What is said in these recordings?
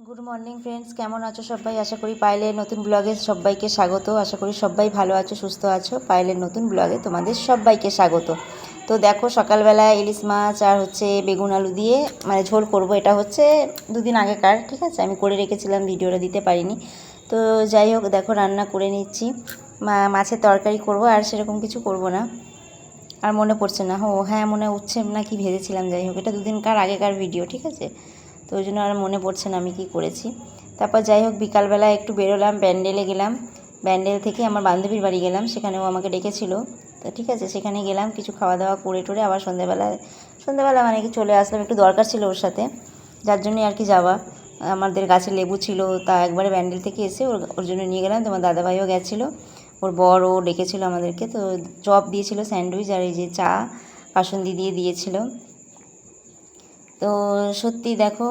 Good morning friends কেমন আছো সবাই? আশা করি পায়েলের নতুন ব্লগে সবাইকে স্বাগত। আশা করি সবাই ভালো আছো, সুস্থ আছো। পায়েলের নতুন ব্লগে তোমাদের সবাইকে স্বাগত। তো দেখো, সকালবেলা ইলিশ মাছ আর হচ্ছে বেগুন আলু দিয়ে মানে ঝোল করব। এটা হচ্ছে দুদিন আগেকার, ঠিক আছে? আমি করে রেখেছিলাম, ভিডিওটা দিতে পারিনি। তো যাই হোক, দেখো, রান্না করে নিচ্ছি। মাছের তরকারি করব, আর সেরকম কিছু করব না। আর মনে পড়ছে না। হ্যাঁ মনে উঠছে না কি ভেজেছিলাম, যাই হোক। এটা দুদিনকার আগেকার ভিডিও ঠিক আছে? তো ওই জন্য আর মনে পড়ছে না আমি কি করেছি। তারপর যাই হোক বিকালবেলা একটু বেরোলাম, ব্যান্ডেলে গেলাম। ব্যান্ডেল থেকে আমার বান্ধবীর বাড়ি গেলাম, সেখানেও আমাকে ডেকেছিল। তো ঠিক আছে, সেখানে গেলাম, কিছু খাওয়া দাওয়া করে টোরে আবার সন্ধ্যেবেলা সন্ধ্যেবেলা মানে কি চলে আসলাম, একটু দরকার ছিল ওর সাথে। যার জন্যই আর কি যাওয়া। আমাদের গাছে লেবু ছিল, তা একবারে ব্যান্ডেল থেকে এসে ওর ওর জন্য নিয়ে গেলাম। তোমার দাদাভাইও গেছিল, ওর বড় ও ডেকেছিল আমাদেরকে। তো চপ দিয়েছিল স্যান্ডউইচ আর এই যে চা কাসুন্দি দিয়ে দিয়েছিল। তো সত্যি দেখো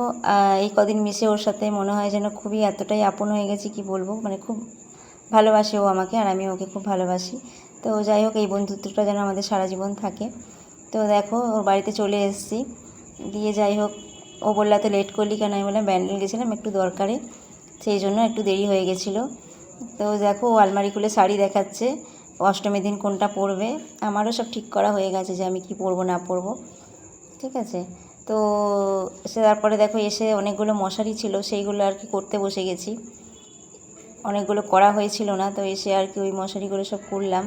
এই কদিন মিশে ওর সাথে মনে হয় যেন খুবই এতটাই আপন হয়ে গেছি, কি বলব? মানে খুব ভালোবাসে ও আমাকে, আর আমি ওকে খুব ভালোবাসি। তো যাই হোক, এই বন্ধুত্বটা যেন আমাদের সারা জীবন থাকে। তো দেখো, ওর বাড়িতে চলে এসেছি। দিয়ে যাই হোক, ও বলল, এত লেট করলি কেন? আমি বললাম, ব্যান্ডেল গেছিলাম একটু দরকারে, সেই জন্য একটু দেরি হয়ে গেছিল। তো দেখো, ও আলমারি খুলে শাড়ি দেখাচ্ছে, অষ্টমীর দিন কোনটা পরবে, আমারও সব ঠিক করা হয়ে গেছে যে আমি কি পরবো, না পরবো। ঠিক আছে? তো সে তারপরে দেখো এসে অনেকগুলো মশারি ছিল, সেইগুলো আর কি করতে বসে গেছি। অনেকগুলো করা হয়েছিল না, তো এসে আর কি ওই মশারিগুলো সব করলাম।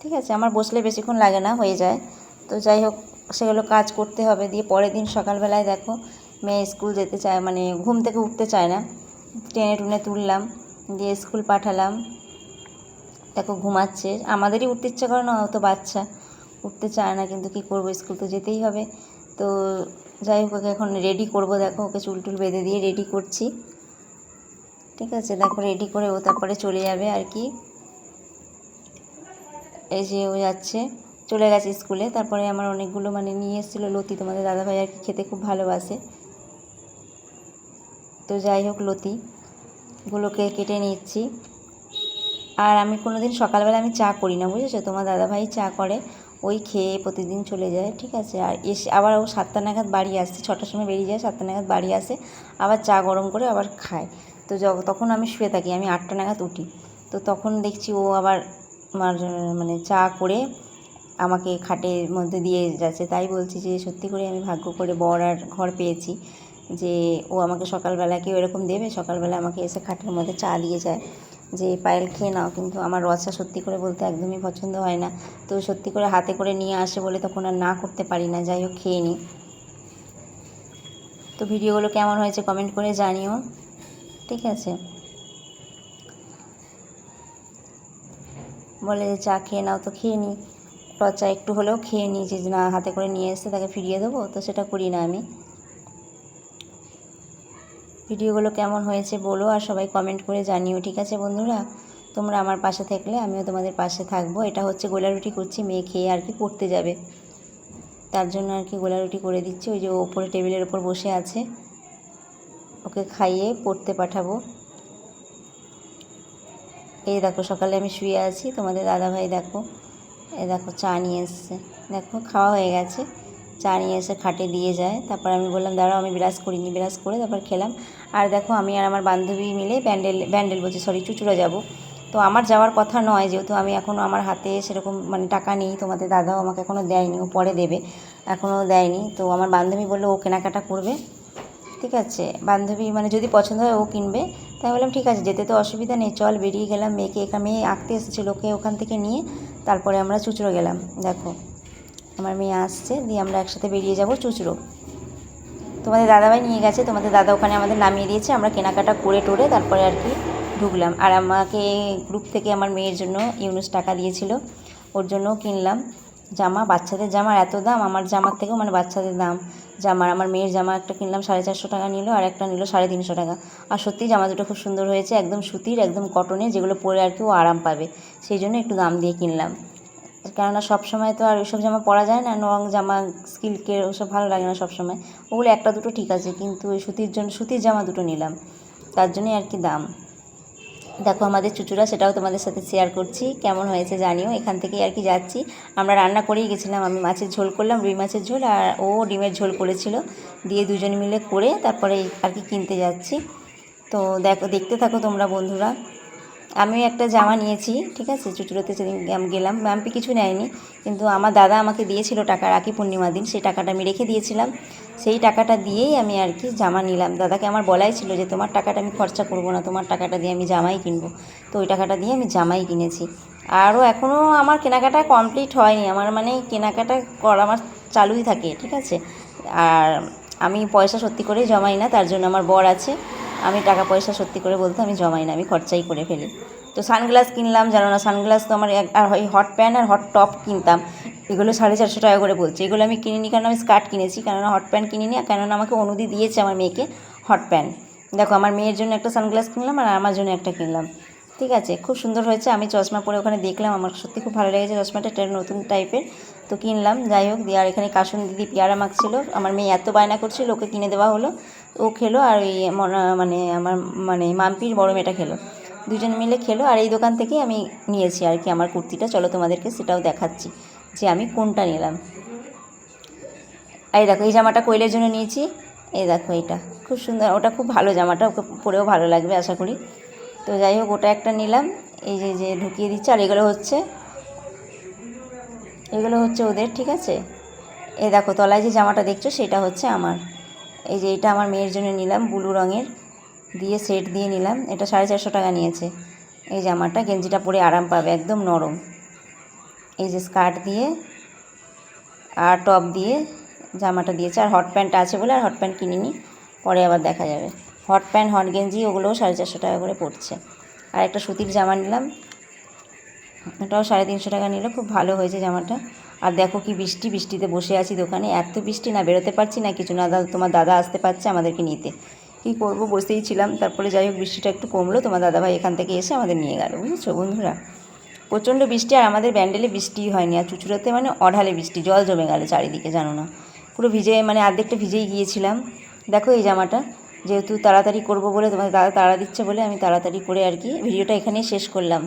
ঠিক আছে, আমার বসলে বেশিক্ষণ লাগে না, হয়ে যায়। তো যাই হোক, সেগুলো কাজ করতে হবে। দিয়ে পরের দিন সকালবেলায় দেখো, মেয়ে স্কুল যেতে চায় মানে ঘুম থেকে উঠতে চায় না। টেনে টুনে তুললাম, দিয়ে স্কুল পাঠালাম। দেখো ঘুমাচ্ছে। আমাদেরই উঠতে ইচ্ছা করে না অত বাচ্চা। উঠতে চায় না, কিন্তু কি করব, স্কুল তো যেতেই হবে। তো যাই হোক, ওকে এখন রেডি করব। দেখো, ওকে চুল টুল বেঁধে দিয়ে রেডি করছি। ঠিক আছে, দেখো রেডি করে ও তারপরে চলে যাবে আর কি। এই যে ও যাচ্ছে। চলে গেছে স্কুলে তারপরে আমার অনেকগুলো মানে নিয়ে এসেছিল লতি। তোমাদের দাদাভাই আর কি খেতে খুব ভালোবাসে। তো যাই হোক, লতি, গুলোকে কেটে নিচ্ছি। আর আমি কোনো দিন সকালবেলা আমি চা করি না, বুঝেছ? তোমার দাদাভাই চা করে। ওই খেয়ে প্রতিদিন চলে যায়, ঠিক আছে? আর এসে আবার ও সাতটা নাগাদ বাড়ি আসছে, ছটার সময় বেরিয়ে যায়, সাতটা নাগাদ বাড়ি আসে, আবার চা গরম করে আবার খায়। তো তখন আমি শুয়ে থাকি, আমি আটটা নাগাদ উঠি। তো তখন দেখছি ও আবার আমার মানে চা করে আমাকে খাটের মধ্যে দিয়ে যাচ্ছে। তাই বলছি যে, সত্যি করে আমি ভাগ্য করে বর আর ঘর পেয়েছি যে, ও আমাকে সকালবেলা কেউ এরকম দেবে, সকালবেলা আমাকে এসে খাটের মধ্যে চা দিয়ে যায়। যে পায়েল খেয়ে নাও, কিন্তু আমার রসা সত্যি করে বলতে একদমই পছন্দ হয় না। তো সত্যি করে হাতে করে নিয়ে আসে বলে তখন আর না করতে পারি না, যাই হোক, খেয়ে নিই তো ভিডিওগুলো কেমন হয়েছে কমেন্ট করে জানিও, ঠিক আছে? বলে যে চা খেয়ে নাও তো খেয়ে নিই রচা একটু হলেও খেয়ে নিই যে না হাতে করে নিয়ে এসে তাকে ফিরিয়ে দেবো, তো সেটা করি না আমি। ভিডিওগুলো কেমন হয়েছে বলো আর সবাই কমেন্ট করে জানিও, ঠিক আছে বন্ধুরা? তোমরা আমার পাশে থাকলে আমিও তোমাদের পাশে থাকব। এটা হচ্ছে গোলা রুটি করছি, মেয়ে খেয়ে আর কি পড়তে যাবে। তার জন্য আর কি গোলা রুটি করে দিচ্ছি। ওই যে ওপরে টেবিলের ওপর বসে আছে। ওকে খাইয়ে পড়তে পাঠাবো। এই দেখো, সকালে আমি শুয়ে আছি। তোমাদের দাদাভাই দেখো এ দেখো চা নিয়ে এসছে। দেখো, খাওয়া হয়ে গেছে। চা নিয়ে এসে খাটে দিয়ে যায়। তারপর আমি বললাম, দাঁড়াও, আমি বিরাজ করিনি বিরাজ করে তারপর খেলাম। আর দেখো, আমি আর আমার বান্ধবী মিলে ব্যান্ডেল ব্যান্ডেল বলছি, সরি, চুচুড়া যাব। তো আমার যাওয়ার কথা নয়, যেহেতু আমি এখনও আমার হাতে সেরকম মানে টাকা নেই, তোমাদের দাদাও আমাকে এখনও দেয়নি, ও পরে দেবে এখনও দেয়নি। তো আমার বান্ধবী বলল, ও কেনাকাটা করবে। ঠিক আছে, বান্ধবী মানে যদি পছন্দ হয়, ও কিনবে। তাই বললাম, ঠিক আছে, যেতে তো অসুবিধা নেই, চল বেরিয়ে গেলাম। মেয়েকে একা মেয়ে আঁকতে এসেছিল ওকে ওখান থেকে নিয়ে, তারপরে আমরা চুচড়ো গেলাম, দেখো। আমার মেয়ে আসছে, দিয়ে আমরা একসাথে বেরিয়ে যাব চুচড়ো। তোমাদের দাদাভাই নিয়ে গেছে, তোমাদের দাদা ওখানে আমাদের নামিয়ে দিয়েছে, আমরা কেনাকাটা করে টোরে তারপরে আর কি ঢুকলাম। আর আমাকে গ্রুপ থেকে আমার মেয়ের জন্য ইউনুস টাকা দিয়েছিল, ওর জন্যও কিনলাম। জামা, বাচ্চাদের জামার এত দাম, আমার জামার থেকেও মানে বাচ্চাদের দাম। জামার, আমার মেয়ের জামা একটা কিনলাম, সাড়ে চারশো টাকা নিল, আর একটা নিল সাড়ে তিনশো টাকা। আর সত্যিই জামা দুটো খুব সুন্দর হয়েছে, একদম সুতির, একদম কটনের যেগুলো পরে আর কি ও আরাম পাবে। সেই জন্য একটু দাম দিয়ে কিনলাম। কেননা সব সময় তো আর ওইসব জামা পরা যায় না, রং জামা স্কিলকের ওসব ভালো লাগে না সব সময় ওগুলো একটা দুটো ঠিক আছে, কিন্তু ওই সুতির জন্য, সুতির জামা দুটো নিলাম। তার জন্যই আর কি দাম। দেখো আমাদের চুচুরা সেটাও তোমাদের সাথে শেয়ার করছি। কেমন হয়েছে জানিও, এখান থেকেই আর কি যাচ্ছি। আমরা রান্না করেই গেছিলাম, আমি মাছের ঝোল করলাম, রুই মাছের ঝোল, আর ও ডিমের ঝোল করেছিল। দিয়ে দুজন মিলে করে তারপরে আর কি কিনতে যাচ্ছি। তো দেখো, দেখতে থাকো তোমরা বন্ধুরা। আমিও একটা জামা নিয়েছি, ঠিক আছে? চুচুড়োতে সেদিন গেলাম। ম্যাম্পি কিছু নেয়নি, কিন্তু আমার দাদা আমাকে দিয়েছিল টাকা, রাখি পূর্ণিমা দিন। সেই টাকাটা আমি রেখে দিয়েছিলাম। সেই টাকাটা দিয়েই আমি আর কি জামা নিলাম। দাদাকে আমার বলাই ছিল যে, তোমার টাকাটা আমি খরচা করব না, তোমার টাকাটা দিয়ে আমি জামাই কিনবো। তো ওই টাকাটা দিয়ে আমি জামাই কিনেছি। আরও এখনও আমার কেনাকাটা কমপ্লিট হয়নি। আমার মানে কেনাকাটা করা আমার চালুই থাকে, ঠিক আছে? আর আমি পয়সা সত্যি করেই জমাই না, তার জন্য আমার বর আছে। আমি টাকা পয়সা সত্যি করে বলতে আমি জমাই না, আমি খরচাই করে ফেলি। তো সানগ্লাস কিনলাম, জানো না, সানগ্লাস তো আমার আর ওই হট প্যান্ট আর হট টপ কিনতাম। এগুলো সাড়ে চারশো টাকা করে বলছে। এগুলো আমি কিনিনি কারণ আমি স্কার্ট কিনেছি, কেননা হট প্যান্ট কিনিনি কেননা আমাকে অনুদি দিয়েছে আমার মেয়েকে হট প্যান্ট দেখো, আমার মেয়ের জন্য একটা সানগ্লাস কিনলাম আর আমার জন্য একটা কিনলাম। ঠিক আছে, খুব সুন্দর হয়েছে। আমি চশমা পরে ওখানে দেখলাম, আমার সত্যি খুব ভালো লেগেছে। চশমাটা এটা নতুন টাইপের তো কিনলাম, যাই হোক, দিয়ে আর এখানে কাসুন দিদি পেয়ারা মাখছিল। আমার মেয়ে এত বায়না করছিল, ওকে কিনে দেওয়া হলো। ও খেলো আর ওই মনা- আমার মানে মাম্পির বড় মেয়েটা খেলো। দুজন মিলে খেলো আর এই দোকান থেকেই আমি নিয়েছি আর কি আমার কুর্তিটা। চলো তোমাদেরকে সেটাও দেখাচ্ছি যে আমি কোনটা নিলাম। এই দেখো, এই জামাটা কোয়েলের জন্য নিয়েছি। এই দেখো এটা, খুব সুন্দর। ওটা খুব ভালো জামাটা, ওকে পরেও ভালো লাগবে আশা করি। তো যাই হোক, ওটা একটা নিলাম। এই যে যে ঢুকিয়ে দিচ্ছে আর এগুলো হচ্ছে এগুলো হচ্ছে ওদের, ঠিক আছে? এ দেখো, তলায় যে জামাটা দেখছ সেটা হচ্ছে আমার। এই যে এটা আমার মেয়ের জন্য নিলাম, ব্লু রঙের। দিয়ে সেট দিয়ে নিলাম। এটা সাড়ে চারশো টাকা নিয়েছে। এই জামাটা গেঞ্জিটা পরে আরাম পাবে, একদম নরম। এই যে স্কার্ট দিয়ে আর টপ দিয়ে জামাটা দিয়েছে। আর হট প্যান্ট আছে বলে আর হট প্যান্ট কিনিনি, পরে আবার দেখা যাবে। হট প্যান্ট হট গেঞ্জি, ওগুলোও সাড়ে চারশো টাকা করে পড়ছে। আর একটা সুতির জামা নিলাম। এটাও সাড়ে তিনশো টাকা নিল খুব ভালো হয়েছে জামাটা। আর দেখো কি বৃষ্টি, বৃষ্টিতে বসে আছি দোকানে। এত বৃষ্টি, না বেরোতে পারছি না, কিছু না, দাদা, তোমার দাদা আসতে পারছে আমাদেরকে নিতে। কী করব, বসেই ছিলাম। তারপরে যাই হোক, বৃষ্টিটা একটু কমলো, তোমার দাদাভাই এখান থেকে এসে আমাদের নিয়ে গেল, বুঝেছ বন্ধুরা? প্রচণ্ড বৃষ্টি, আর আমাদের ব্যান্ডেলে বৃষ্টি হয়নি। আর চুচুড়াতে মানে অঢালে বৃষ্টি, জল জমে গেল চারিদিকে, জানো না? পুরো ভিজে মানে অর্ধেকটা ভিজেই গিয়েছিলাম। দেখো এই জামাটা, যেহেতু তাড়াতাড়ি করব বলে তোমার দাদা তাড়া দিচ্ছে বলে আমি তাড়াতাড়ি করে আর কি ভিডিওটা এখানেই শেষ করলাম।